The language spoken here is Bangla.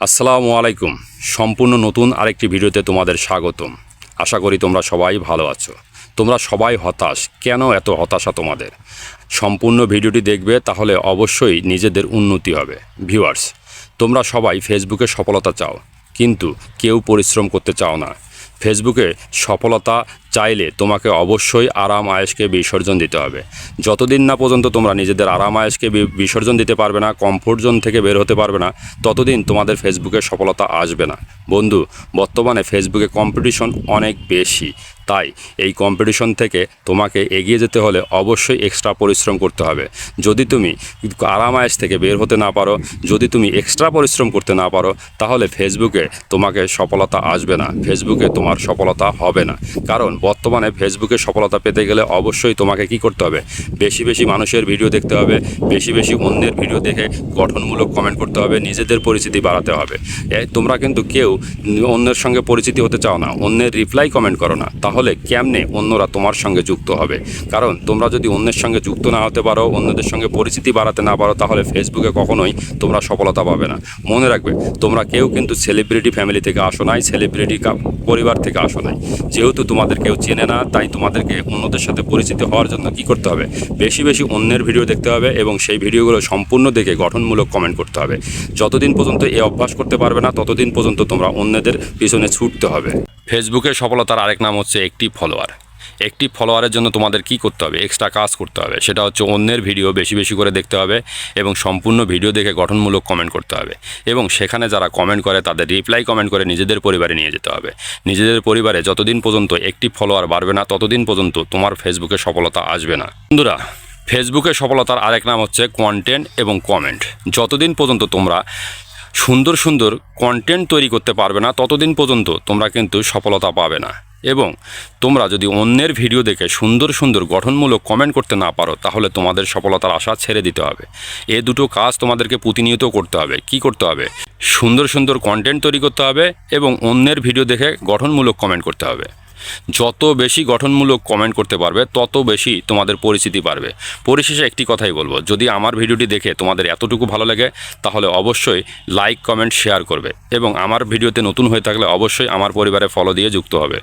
আসসালামু আলাইকুম। সম্পূর্ণ নতুন আরেকটি ভিডিওতে তোমাদের স্বাগতম। আশা করি তোমরা সবাই ভালো আছো। তোমরা সবাই হতাশ। কেন এত হতাশা তোমাদের? সম্পূর্ণ ভিডিওটি দেখবে তাহলে অবশ্যই নিজেদের উন্নতি হবে। ভিউয়ার্স, তোমরা সবাই ফেসবুকে সফলতা চাও। কিন্তু কেউ পরিশ্রম করতে চাও না। ফেসবুকে সফলতা চাইলে তোমাকে অবশ্যই আরাম আয়েসকে বিসর্জন দিতে হবে। যতদিন না পর্যন্ত তোমরা নিজেদের আরাম আয়েসকে বিসর্জন দিতে পারবে না কমফোর্ট জোন থেকে বের হতে পারবে না, ততদিন তোমাদের ফেসবুকে সফলতা আসবে না। বন্ধু, বর্তমানে ফেসবুকে কম্পিটিশন অনেক বেশি। তাই এই কম্পিটিশন থেকে তোমাকে এগিয়ে যেতে হলে অবশ্যই এক্সট্রা পরিশ্রম করতে হবে। যদি তুমি আরাম আয়েস থেকে বের হতে না পারো, যদি তুমি এক্সট্রা পরিশ্রম করতে না পারো, তাহলে ফেসবুকে তোমাকে সফলতা আসবে না। ফেসবুকে তোমার সফলতা হবে না। কারণ বর্তমানে ফেসবুকে সফলতা পেতে গেলে অবশ্যই তোমাকে কি করতে হবে? বেশি বেশি মানুষের ভিডিও দেখতে হবে, বেশি বেশি অন্যের ভিডিও দেখে গঠনমূলক কমেন্ট করতে হবে, নিজেদের পরিচিতি বাড়াতে হবে। তোমরা কিন্তু কেউ অন্যের সঙ্গে পরিচিতি হতে চাও না, অন্যের রিপ্লাই কমেন্ট করো না। তাহলে কেমনে অন্যরা তোমার সঙ্গে যুক্ত হবে? কারণ তোমরা যদি অন্যের সঙ্গে যুক্ত না হতে পারো, অন্যদের সঙ্গে পরিচিতি বাড়াতে না পারো, তাহলে ফেসবুকে কখনোই তোমরা সফলতা পাবে না। মনে রাখবে, তোমরা কেউ কিন্তু সেলিব্রিটি ফ্যামিলি থেকে আসো নাই সেলিব্রিটি পরিবার থেকে আসো নাই। যেহেতু তোমাদের কেউ চেনে না, তাই তোমাদেরকে অন্যদের সাথে পরিচিত হওয়ার জন্য কি করতে হবে? বেশি বেশি অন্যের ভিডিও দেখতে হবে এবং সেই ভিডিওগুলো সম্পূর্ণ দেখে গঠনমূলক কমেন্ট করতে হবে। যতদিন পর্যন্ত এ অভ্যাস করতে পারবে না, ততদিন পর্যন্ত তোমরা অন্যদের পিছনে ছুটতে হবে। ফেসবুকে সফলতার আরেক নাম হচ্ছে একটি ফলোয়ার একটি ফলোয়ারের জন্য তোমাদের কি করতে হবে? এক্সট্রা কাজ করতে হবে। সেটা হচ্ছে অন্যের ভিডিও বেশি বেশি করে দেখতে হবে এবং সম্পূর্ণ ভিডিও দেখে গঠনমূলক কমেন্ট করতে হবে। এবং সেখানে যারা কমেন্ট করে, তাদের রিপ্লাই কমেন্ট করে নিজেদের পরিবারে নিয়ে যেতে হবে। নিজেদের পরিবারে যতদিন পর্যন্ত একটি ফলোয়ার বাড়বে না, ততদিন পর্যন্ত তোমার ফেসবুকে সফলতা আসবে না। বন্ধুরা ফেসবুকে সফলতার আরেক নাম হচ্ছে কন্টেন্ট এবং কমেন্ট যতদিন পর্যন্ত তোমরা সুন্দর সুন্দর কন্টেন্ট তৈরি করতে পারবে না, ততদিন পর্যন্ত তোমরা কিন্তু সফলতা পাবে না। এবং তোমরা যদি অন্যের ভিডিও দেখে সুন্দর সুন্দর গঠনমূলক কমেন্ট করতে না পারো, তাহলে তোমাদের সফলতার আশা ছেড়ে দিতে হবে। এ দুটো কাজ তোমাদেরকে প্রতিনিয়ত করতে হবে। কি করতে হবে? সুন্দর সুন্দর কন্টেন্ট তৈরি করতে হবে এবং অন্যের ভিডিও দেখে গঠনমূলক কমেন্ট করতে হবে। যত বেশি গঠনমূলক কমেন্ট করতে পারবে, তত বেশি তোমাদের পরিচিতি বাড়বে। পরিশেষে একটি কথাই বলব, যদি আমার ভিডিওটি দেখে তোমাদের এতটুকু ভালো লাগে, তাহলে অবশ্যই লাইক কমেন্ট শেয়ার করবে এবং আমার ভিডিওতে নতুন হয়ে থাকলে অবশ্যই আমার পরিবারে ফলো দিয়ে যুক্ত হবে।